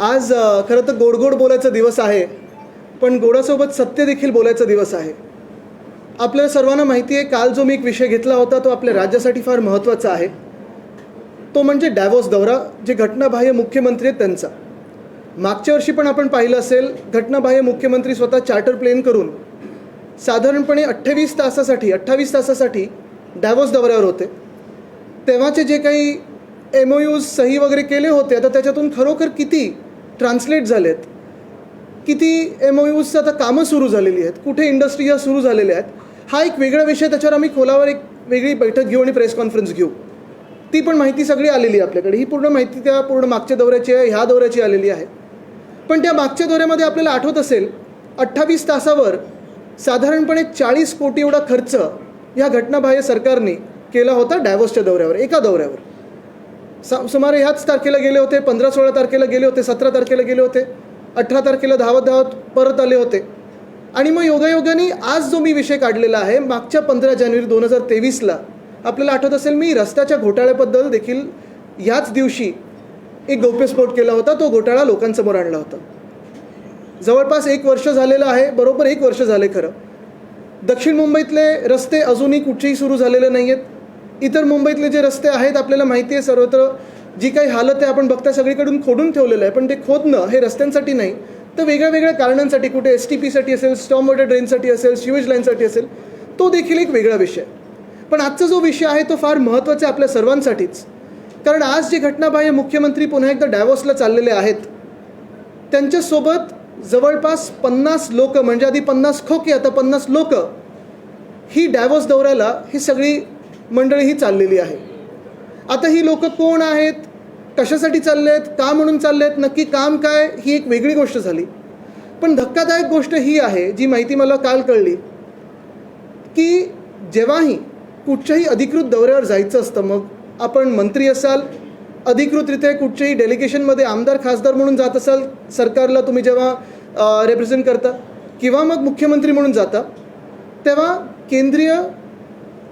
आज खरं तर गोड गोड बोलायचा दिवस आहे पण गोडासोबत सत्य देखील बोलायचा दिवस आहे. आपल्याला सर्वांना माहिती आहे काल जो मी एक विषय घेतला होता तो आपल्या राज्यासाठी फार महत्त्वाचा आहे. तो म्हणजे डॅवोस दौरा जे घटनाबाह्य मुख्यमंत्री आहेत त्यांचा. मागच्या वर्षी पण आपण पाहिलं असेल घटनाबाह्य मुख्यमंत्री स्वतः चार्टर प्लेन करून साधारणपणे अठ्ठावीस तासासाठी अठ्ठावीस तासासाठी डॅवोस दौऱ्यावर होते. तेव्हाचे जे काही एम ओ यूज सही वगैरे केले होते आता त्याच्यातून खरोखर किती ट्रान्सलेट झालेत. किती एम ओ यूजचं आता कामं सुरू झालेली आहेत कुठे इंडस्ट्री ह्या सुरू झालेल्या आहेत हा एक वेगळा विषय त्याच्यावर आम्ही खोलावर एक वेगळी बैठक घेऊ आणि प्रेस कॉन्फरन्स घेऊ. ती पण माहिती सगळी आलेली आहे आपल्याकडे. ही पूर्ण माहिती त्या पूर्ण मागच्या दौऱ्याची आहे ह्या दौऱ्याची आलेली आहे. पण त्या मागच्या दौऱ्यामध्ये आपल्याला आठवत असेल अठ्ठावीस तासावर साधारणपणे चाळीस कोटी एवढा खर्च या घटनाबाह्य सरकारने केला होता डायव्होर्सच्या दौऱ्यावर एका दौऱ्यावर. सुमारे ह्याच तारखेला गेले होते पंधरा सोळा तारखेला गेले होते सतरा तारखेला गेले होते अठरा तारखेला धावत धावत परत आले होते. आणि मग योगायोगाने आज जो मी विषय काढलेला आहे मागच्या पंधरा जानेवारी दोन हजार तेवीसला आपल्याला आठवत असेल मी रस्त्याच्या घोटाळ्याबद्दल देखील याच दिवशी एक गौप्यस्फोट केला होता तो घोटाळा लोकांसमोर आणला होता. जवळपास एक वर्ष झालेलं आहे बरोबर एक वर्ष झाले खरं. दक्षिण मुंबईतले रस्ते अजूनही कुठेही सुरू झालेले नाही आहेत इतर मुंबईतले जे रस्ते आहेत आपल्याला माहिती आहे सर्वत्र. जी काही हालत आहे आपण बघता सगळीकडून खोडून ठेवलेलं आहे. पण ते खोदणं हे रस्त्यांसाठी नाही. तर वेगळ्या वेगळ्या कारणांसाठी कुठे एस टी पीसाठी असेल स्टॉम वॉटर ड्रेनसाठी असेल शिवेज लाईनसाठी असेल तो देखील एक वेगळा विषय पण आजचा जो विषय आहे तो फार महत्त्वाचा आहे आपल्या सर्वांसाठीच. कारण आज जे घटनाबाह्य मुख्यमंत्री पुन्हा एकदा डॅवॉसला चाललेले आहेत त्यांच्यासोबत जवळपास पन्नास लोक म्हणजे आधी पन्नास खोके आता पन्नास लोक ही डॅवोस दौऱ्याला ही सगळी मंडळी ही चाललेली आहे. आता ही लोक कोण आहेत? कशासाठी चालले आहेत का म्हणून चालले आहेत नक्की काम काय? ही एक वेगळी गोष्ट झाली. पण धक्कादायक गोष्ट ही आहे जी माहिती मला काल कळली की जेव्हाही कुठच्याही अधिकृत दौऱ्यावर जायचं असतं मग आपण मंत्री असाल अधिकृतरित्या कुठच्याही डेलिगेशनमध्ये आमदार खासदार म्हणून जात असाल सरकारला तुम्ही जेव्हा रिप्रेझेंट करता किंवा मग मुख्यमंत्री म्हणून जाता तेव्हा केंद्रीय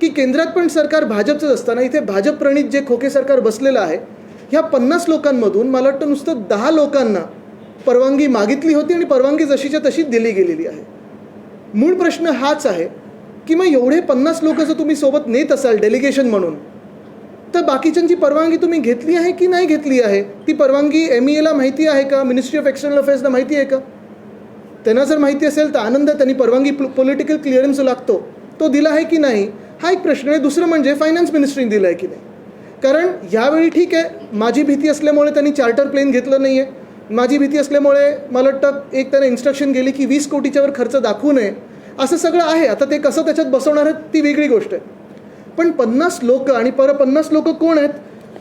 की केंद्रात पण सरकार भाजपचंच असताना इथे भाजप प्रणित जे खोके सरकार बसलेलं आहे ह्या पन्नास लोकांमधून मला वाटतं नुसतं दहा लोकांना परवानगी मागितली होती आणि परवानगी जशीच्या तशी दिली गेलेली आहे. मूळ प्रश्न हाच आहे की मग एवढे पन्नास लोक जर तुम्ही सोबत नेत असाल डेलिगेशन म्हणून तर बाकीच्यांची परवानगी तुम्ही घेतली आहे की नाही घेतली आहे? ती परवानगी एम ई एला माहिती आहे का? मिनिस्ट्री ऑफ एक्सटर्नल अफेअर्सला माहिती आहे का? त्यांना जर माहिती असेल तर आनंद त्यांनी परवानगी पॉलिटिकल क्लिअरन्स लागतो. तो दिला आहे की नाही? हा एक प्रश्न आहे. दुसरं म्हणजे फायनान्स मिनिस्ट्रीने दिलं आहे की नाही? कारण यावेळी ठीक आहे माझी भीती असल्यामुळे त्यांनी चार्टर प्लेन घेतलं नाही आहे माझी भीती असल्यामुळे मला वाटतं एक त्यांना इन्स्ट्रक्शन गेली की वीस कोटीच्यावर खर्च दाखवू नये. असं सगळं आहे. आता ते कसं त्याच्यात बसवणार आहेत ती वेगळी गोष्ट आहे. पण पन्नास लोक आणि पर पन्नास लोक कोण आहेत?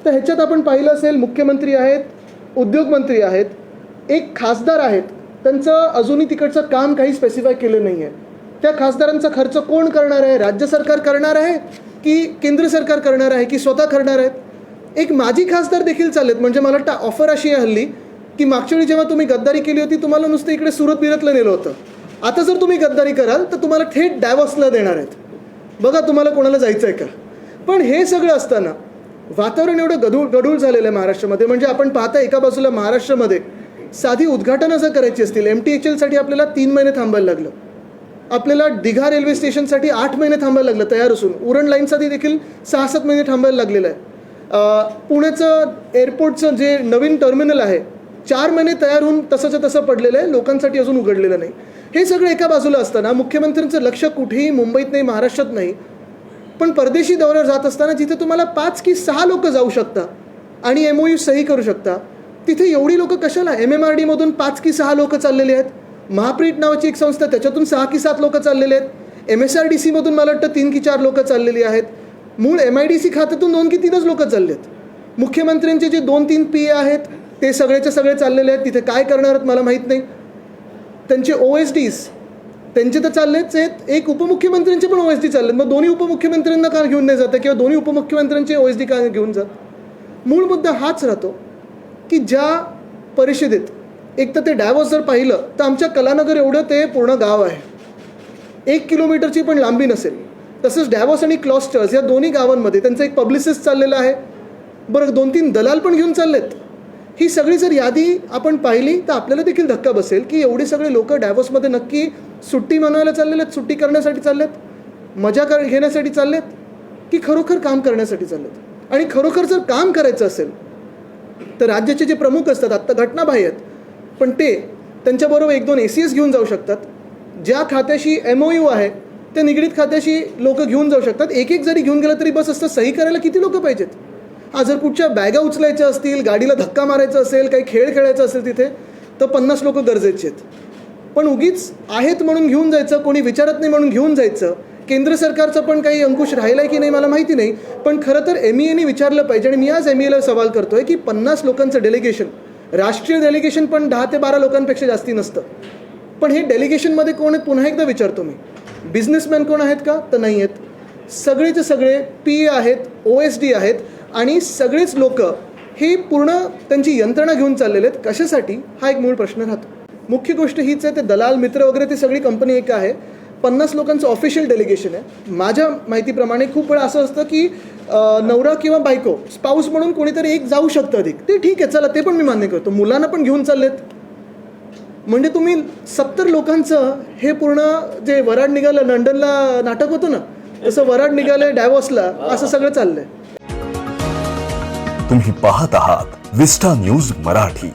तर ह्याच्यात आपण पाहिलं असेल मुख्यमंत्री आहेत उद्योगमंत्री आहेत एक खासदार आहेत. त्यांचं अजूनही तिकडचं काम काही स्पेसिफाय केलं नाही आहे त्या खासदारांचा खर्च कोण करणार आहे? राज्य सरकार करणार आहे की केंद्र सरकार करणार आहे की स्वतः करणार आहेत? एक माजी खासदार देखील चालेत म्हणजे मला वाटतं ऑफर अशी आहे हल्ली की मागच्या वेळी जेव्हा तुम्ही गद्दारी केली होती तुम्हाला नुसतं इकडे सुरत बिरतला नेलं होतं. आता जर तुम्ही गद्दारी कराल तर तुम्हाला थेट डॅवॉसला देणार आहेत. बघा तुम्हाला कोणाला जायचं आहे का? पण हे सगळं असताना वातावरण एवढं गढूळ गढूळ झालेलं आहे महाराष्ट्रामध्ये. म्हणजे आपण पाहता एका बाजूला महाराष्ट्रामध्ये साधी उद्घाटनं जर करायची असतील एम टी एच एलसाठी आपल्याला तीन महिने थांबायला लागलं. आपल्याला दिघा रेल्वे स्टेशनसाठी आठ महिने थांबायला लागलं तयार असून. उरण लाईनसाठी देखील सहा सात महिने थांबायला लागलेलं आहे. पुण्याचं एअरपोर्टचं जे नवीन टर्मिनल आहे चार महिने तयार होऊन तसंच्या तसं पडलेलं आहे लोकांसाठी अजून उघडलेलं नाही. हे सगळं एका बाजूला असताना मुख्यमंत्र्यांचं लक्ष कुठेही मुंबईत नाही महाराष्ट्रात नाही. पण परदेशी दौऱ्यावर जात असताना जिथे तुम्हाला पाच की सहा लोक जाऊ शकता आणि एम ओ यू सही करू शकता तिथे एवढी लोक कशाला? एम एम आर डीमधून पाच की सहा लोक चाललेली आहेत. महाप्रीट नावाची एक संस्था त्याच्यातून सहा की सात लोक चाललेले आहेत. एम एस आर डी सीमधून मला वाटतं तीन की चार लोक चाललेली आहेत. मूळ एम आय डी सी खात्यातून दोन की तीनच लोक चालले आहेत मुख्यमंत्र्यांचे जे दोन तीन पी ए आहेत ते सगळेच्या सगळे चाललेले आहेत. तिथे काय करणार आहेत मला माहीत नाही. त्यांचे ओ एस डीज त्यांचे तर चाललेच आहेत. एक उपमुख्यमंत्र्यांचे पण ओ एस डी चाललेत. मग दोन्ही उपमुख्यमंत्र्यांना का घेऊन नाही जातं? किंवा दोन्ही उपमुख्यमंत्र्यांचे ओ एस डी का घेऊन जात? मूळ मुद्दा हाच राहतो की ज्या परिषदेत एक तर ते डॅवॉस जर पाहिलं तर आमच्या कलानगर एवढं ते पूर्ण गाव आहे. एक किलोमीटरची पण लांबी नसेल. तसंच डॅवॉस आणि क्लॉस्टर्स या दोन्ही गावांमध्ये त्यांचं एक पब्लिसिस्ट चाललेलं आहे. बरं दोन तीन दलाल पण घेऊन चाललेत. ही सगळी जर यादी आपण पाहिली तर आपल्याला देखील धक्का बसेल की एवढे सगळे लोक डॅवॉसमध्ये नक्की सुट्टी मनवायला चाललेले आहेत सुट्टी करण्यासाठी चाललेत मजा कर घेण्यासाठी चाललेत की खरोखर काम करण्यासाठी चाललेत? आणि खरोखर जर काम करायचं असेल तर राज्याचे जे प्रमुख असतात आत्ता घटनाबाह्य आहेत पण ते त्यांच्याबरोबर एक दोन ए सी एस घेऊन जाऊ शकतात. ज्या खात्याशी एम ओ यू आहे त्या निगडीत खात्याशी लोक घेऊन जाऊ शकतात. एक एक जरी घेऊन गेलं तरी बस असतं सही करायला किती लोक पाहिजेत? हा जर कुठच्या बॅगा उचलायच्या असतील गाडीला धक्का मारायचा असेल काही खेळ खेळायचा असेल तिथे तर पन्नास लोक गरजेचे आहेत. पण उगीच आहेत म्हणून घेऊन जायचं कोणी विचारत नाही म्हणून घेऊन जायचं केंद्र सरकारचा पण काही अंकुश राहिला आहे की नाही मला माहिती नाही. पण खरं तर एम ई एने विचारलं पाहिजे आणि मी आज एम ई एला सवाल करतोय की पन्नास लोकांचं डेलिगेशन राष्ट्रीय डेलिगेशन पण दहा ते बारा लोकांपेक्षा जास्ती नसतं. पण हे डेलिगेशनमध्ये कोण आहेत पुन्हा एकदा विचारतो मी बिझनेसमॅन कोण आहेत का? तर नाही आहेत. सगळेचे सगळे पी ए आहेत ओ एस डी आहेत आणि सगळेच लोक हे पूर्ण त्यांची यंत्रणा घेऊन चाललेले आहेत. कशासाठी? हा एक मूळ प्रश्न राहतो. मुख्य गोष्ट हीच आहे ते दलाल मित्र वगैरे ती सगळी कंपनी एक आहे. पन्नास लोकांचं ऑफिशियल डेलिगेशन आहे. माझ्या माहितीप्रमाणे खूप वेळा असं असतं की नवरा किंवा बायको स्पाऊस म्हणून कोणीतरी एक जाऊ शकतं अधिक. ते ठीक आहे चला ते पण मी मान्य करतो. मुलांना पण घेऊन चाललेत. म्हणजे तुम्ही सत्तर लोकांचं हे पूर्ण जे वराड निघालं लंडनला नाटक होतं ना तसं वराड निघालं डॅवॉसला असं सगळं चाललंय. तुम्ही पाहत आहात विस्टा न्यूज मराठी.